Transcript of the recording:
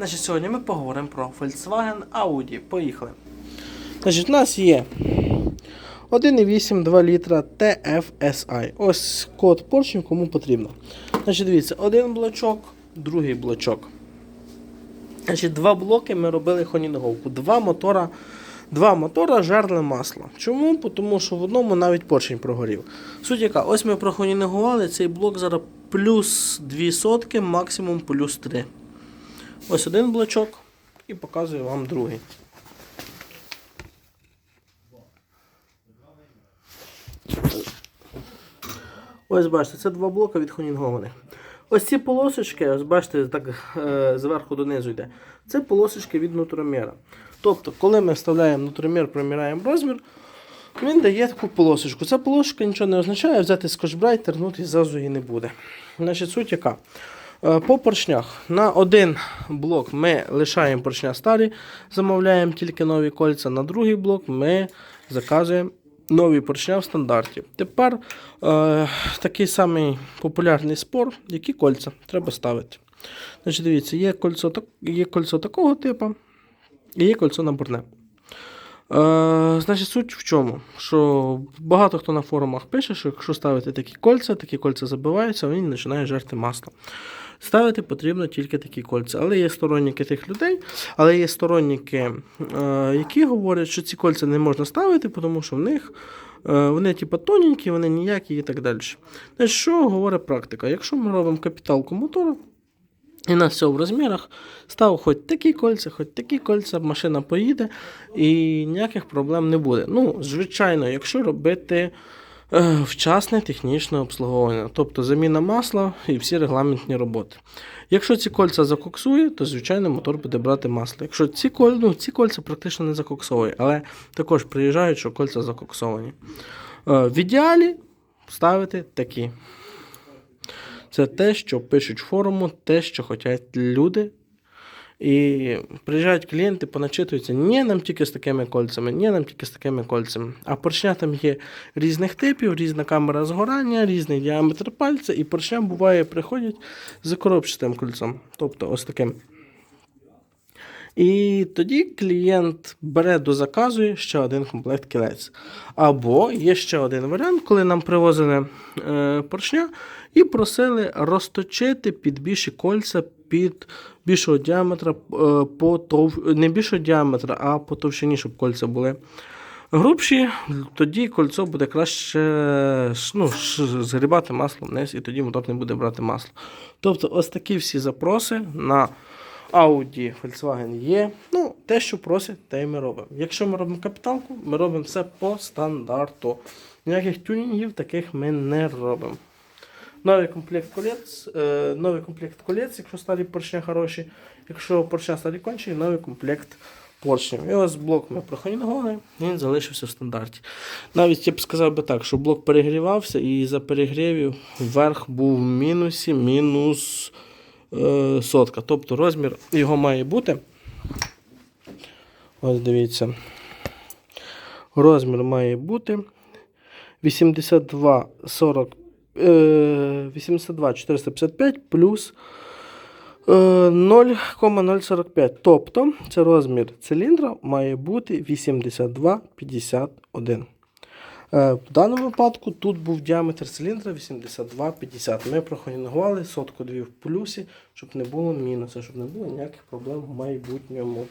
Значить, сьогодні ми поговоримо про Volkswagen Audi. Поїхали. Значить, у нас є 1,8 2 літра TFSI. Ось код поршнів, кому потрібно. Значить, дивіться, один блочок, другий блочок. Значить, два блоки ми робили хонінговку. Два мотора, два мотора жерли масло. Чому? Тому що в одному навіть поршень прогорів. Суть яка, ось ми прохонінгували, цей блок зараз плюс 2 сотки, максимум плюс 3. Ось один блочок і показую вам другий. Ось бачите, це два блока відхонінгованих. Ось ці полосочки, ось бачите, так е, зверху донизу йде. Це полосочки від нутроміра. Тобто, коли ми вставляємо нутромір, проміряємо розмір, він дає таку полосочку. Ця полосочка нічого не означає, взяти скотч-брайт, тернути зразу її не буде. Значить, суть яка. Е, По поршнях на один блок ми лишаємо поршня старі, замовляємо тільки нові кольця. На другий блок ми заказуємо нові поршня в стандарті. Тепер е, такий самий популярний спор, які кольця треба ставити. Значить, Дивіться, є кольцо, є кольцо такого типу і є кольцо наборне. Е, значить, суть в чому? Що багато хто на форумах пише, що якщо ставити такі кольця, такі кольця забиваються, він починає жерти масло. Ставити потрібно тільки такі кольця. Але є сторонники тих людей, але є сторонники, е, які говорять, що ці кольця не можна ставити, тому що в них е, вони типу, тоненькі, вони ніякі і так далі. Значить, що говорить практика? Якщо ми робимо капіталку мотора, і на все в розмірах став хоч такі кольця, хоч такі кольця, машина поїде і ніяких проблем не буде. Ну, звичайно, якщо робити вчасне технічне обслуговування, тобто заміна масла і всі регламентні роботи. Якщо ці кольця закоксує, то звичайно мотор буде брати масло. Якщо ці, коль, ну, ці кольця практично не закоксовує, але також приїжджають, що кольця закоксовані. Е, в ідеалі ставити такі. Це те, що пишуть форуму, те, що хочуть люди. І приїжджають клієнти, поначитуються, ні, нам тільки з такими кольцями, ні, нам тільки з такими кольцями. А поршня там є різних типів, різна камера згорання, різний діаметр пальця, і поршня буває приходять з коробчатим кольцом. Тобто ось таким. І тоді клієнт бере до заказу ще один комплект кілець. Або є ще один варіант, коли нам привозили е, поршня і просили розточити під більші кольця під більшого діаметра, е, по тов... не більшого діаметра, а по товщині, щоб кольця були грубші, тоді кольцо буде краще ну, згрібати масло вниз, і тоді мотор не буде брати масло. Тобто, ось такі всі запроси на Audi, Volkswagen є. Ну, те, що просять, те й ми робимо. Якщо ми робимо капіталку, ми робимо все по стандарту. Ніяких тюнінгів таких ми не робимо. Новий комплект колець, е, новий комплект колець, якщо старі поршня хороші. Якщо поршня старі кончені, новий комплект поршнів. І ось блок ми прохонінгували, він залишився в стандарті. Навіть я б сказав би так, що блок перегрівався і за перегрівів вверх був в мінусі, мінус е, сотка. Тобто розмір його має бути. Ось дивіться. Розмір має бути 82 40 е, 82 455 плюс е, 0,045. Тобто це розмір циліндра має бути 82,51. Е, В даному випадку тут був діаметр циліндра 82,50. Ми прохонінгували сотку дві в плюсі, щоб не було мінуса, щоб не було ніяких проблем в майбутньому.